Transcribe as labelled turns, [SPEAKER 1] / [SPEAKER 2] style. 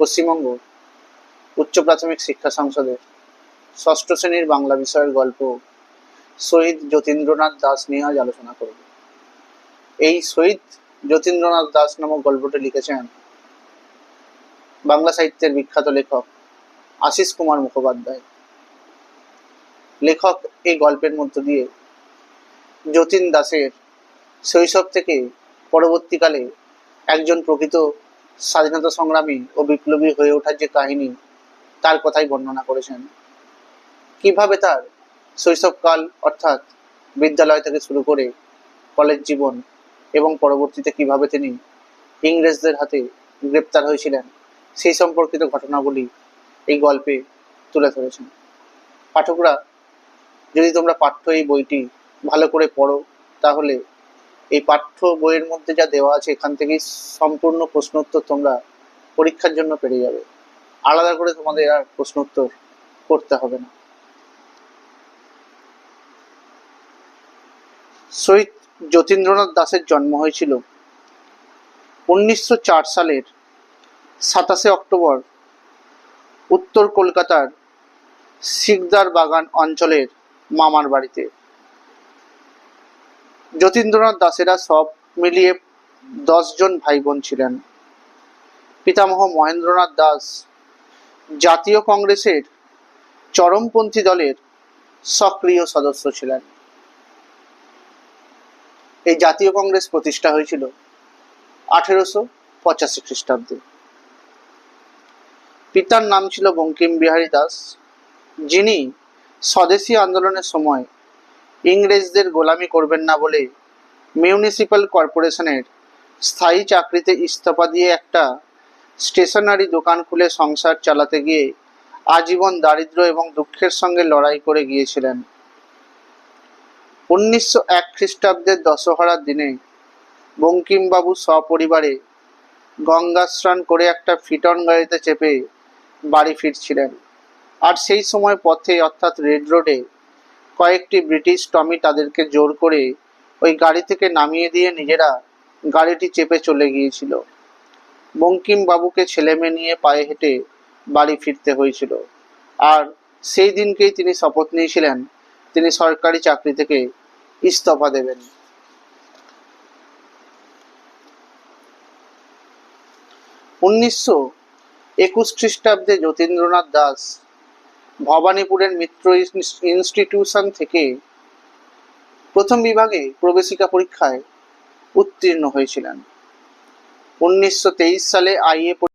[SPEAKER 1] পশ্চিমবঙ্গ উচ্চ প্রাথমিক শিক্ষা সংসদের ষষ্ঠ শ্রেণির বাংলা বিষয়ের গল্প শহীদ যতীন্দ্রনাথ দাস নিয়ে আজ আলোচনা করব। এই শহীদ যতীন্দ্রনাথ দাস নামক গল্পটি লিখেছেন বাংলা সাহিত্যের বিখ্যাত লেখক আশিস কুমার মুখোপাধ্যায়। লেখক এই গল্পের মধ্য দিয়ে যতীন দাসের শৈশব থেকে পরবর্তীকালে একজন প্রকৃত স্বাধীনতা সংগ্রামী ও বিপ্লবী হয়ে ওঠার যে কাহিনী, তার কথাই বর্ণনা করেছেন। কীভাবে তার শৈশবকাল অর্থাৎ বিদ্যালয় থেকে শুরু করে কলেজ জীবন এবং পরবর্তীতে কীভাবে তিনি ইংরেজদের হাতে গ্রেপ্তার হয়েছিলেন, সেই সম্পর্কিত ঘটনাগুলি এই গল্পে তুলে ধরেছেন। পাঠকরা, যদি তোমরা পাঠ্য এই বইটি ভালো করে পড়ো, তাহলে এই পাঠ্য বইয়ের মধ্যে যা দেওয়া আছে, এখান থেকেই সম্পূর্ণ প্রশ্নোত্তর তোমরা পরীক্ষার জন্য পেরে যাবে। আলাদা করে তোমাদের আর প্রশ্নোত্তর করতে হবে না। শহীদ যতীন্দ্রনাথ দাসের জন্ম হয়েছিল উনিশশো চার সালের সাতাশে অক্টোবর উত্তর কলকাতার শিকদার বাগান অঞ্চলের মামার বাড়িতে। যতীন্দ্রনাথ দাসেরা সব মিলিয়ে জন ভাই বোন ছিলেন। পিতামহ মহেন্দ্রনাথ দাস জাতীয় কংগ্রেসের চরমপন্থী দলের সক্রিয় সদস্য ছিলেন। এই জাতীয় কংগ্রেস প্রতিষ্ঠা হয়েছিল আঠেরোশো পঁচাশি খ্রিস্টাব্দে। পিতার নাম ছিল বঙ্কিম বিহারী দাস, যিনি স্বদেশী আন্দোলনের সময় ইংরেজদের গোলামি করবেন না বলে মিউনিসিপ্যাল কর্পোরেশনের স্থায়ী চাকরিতে ইস্তফা দিয়ে একটা স্টেশনারি দোকান খুলে সংসার চালাতে গিয়ে আজীবন দারিদ্র এবং দুঃখের সঙ্গে লড়াই করে গিয়েছিলেন। উনিশশো এক খ্রিস্টাব্দের দশহরার দিনে বঙ্কিমবাবু সপরিবারে গঙ্গা স্নান করে একটা ফিটন গাড়িতে চেপে বাড়ি ফিরছিলেন। আর সেই সময় পথে, অর্থাৎ রেড রোডে কয়েকটি ব্রিটিশ টমি তাদেরকে জোর করে ওই গাড়ি থেকে নামিয়ে দিয়ে নিজেরা গাড়িটি চেপে চলে গিয়েছিল। বঙ্কিম বাবুকে ছেলে মেয়ে নিয়ে পায়ে হেঁটে বাড়ি ফিরতে হয়েছিল। আর সেই দিনকেই তিনি শপথ নিয়েছিলেন, তিনি সরকারি চাকরি থেকে ইস্তফা দেবেন। উনিশশো একুশ খ্রিস্টাব্দে যতীন্দ্রনাথ দাস ভবানীপুরের মিত্র ইনস- ইনস্টিটিউশন থেকে প্রথম বিভাগে প্রবেশিকা পরীক্ষায় উত্তীর্ণ হয়েছিলেন। উনিশশো তেইশ সালে আইএ